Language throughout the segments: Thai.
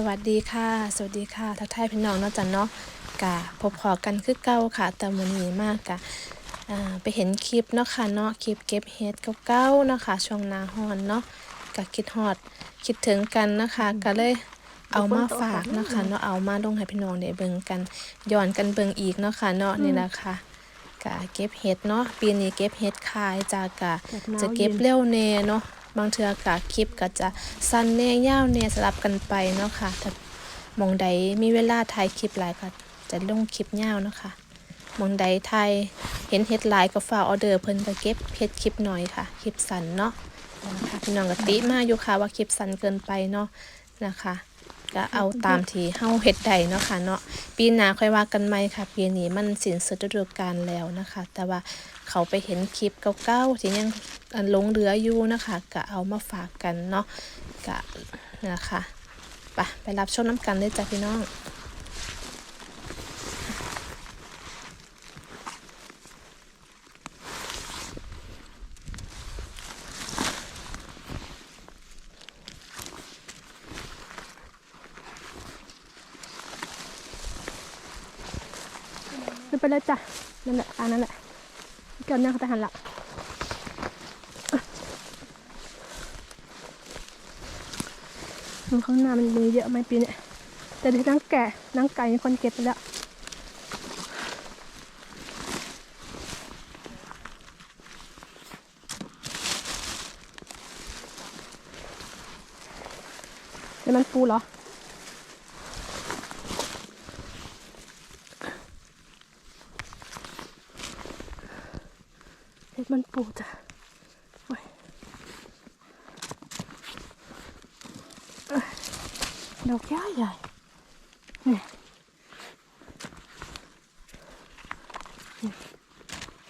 สวัสดีค่ะ สวัสดีค่ะ ทักทายพี่น้องเนาะจันเนาะกะพบพอกันคือเก่าค่ะแต่มื้อนี้มากกะอ่าไปเห็นคลิปเนาะค่ะเนาะคลิปเก็บเห็ดเก่าๆเนาะค่ะช่วงหน้าร้อนเนาะกะคิดฮอดคิดถึงกันนะคะก็เลยเอามาฝากเนาะค่ะเนาะเอามาลงให้พี่น้องได้เบิ่งกันย้อนกันเบิ่งอีกเนาะค่ะเนาะนี่แหละค่ะกะเก็บเห็ดเนาะปีนี้เก็บเห็ดขายจากกะจะเก็บเร็วแน่เนาะ บางเทื่อกะคลิปก็จะสั้นแน่ยาวแน่สลับกันไปเนาะค่ะถ้ามองใดมีเวลาถ่ายคลิปหลายก็จะลงคลิปยาวเนาะค่ะมองใดถ่ายเห็นเฮ็ดหลายก็ฝากออเดอร์เพิ่นก็เก็บเฮ็ดคลิปหน่อยค่ะ คลิปสั้นเนาะนะคะพี่น้องกะติมาอยู่ค่ะว่าคลิปสั้นเกินไปเนาะ นะคะก็เอาตามที่เฮาเฮ็ดได้เนาะค่ะเนาะปีหน้าค่อยว่ากันใหม่ค่ะ ปีนี้มันสิ้นสุดฤดูกาลแล้วนะคะ แต่ว่าเขาไปเห็นคลิปเก่าๆที่ยังหลงเหลืออยู่นะคะก็เอามาฝากกันเนาะก็นะคะไปไปรับชมน้ำกันเลยจ้ะพี่น้อง ขึ้นไปเลยจ้ะนั่นแหละอันนั้นแหละเกินนั่งเขาไปหันหลังข้างหน้ามันมีเยอะไหมปีเนี้ยแต่ที่นั่งแก่นั่งไก่คนเก็บไปแล้วเป็นมันปูเหรอ เห็ดมันปูจ้ะโอ้ยดอกใหญ่ใหญ่นี่นี่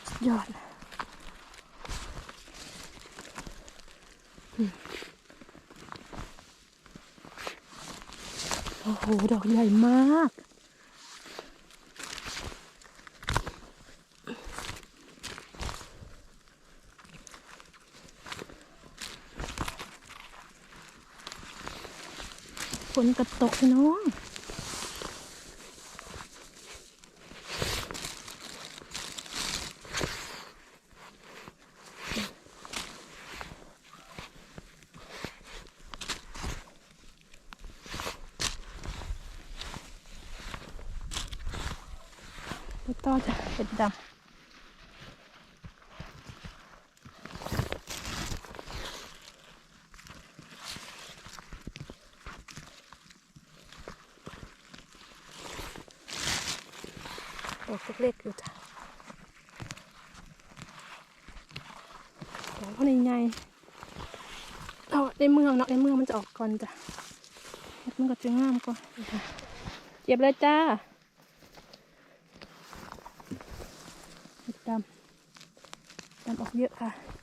สุดยอดโอ้โห ดอกใหญ่มาก ฝนกระตกพี่น้องไปต่อจ้ะเห็ดดำ ดอกเล็กๆอยู่จ้ะดอกพวกนี้ใหญ่เราในเมืองเนาะในเมืองมันจะออกก่อนจ้ะมันก็จะงามก่อนเก็บเลยจ้าดำดำออกเยอะค่ะ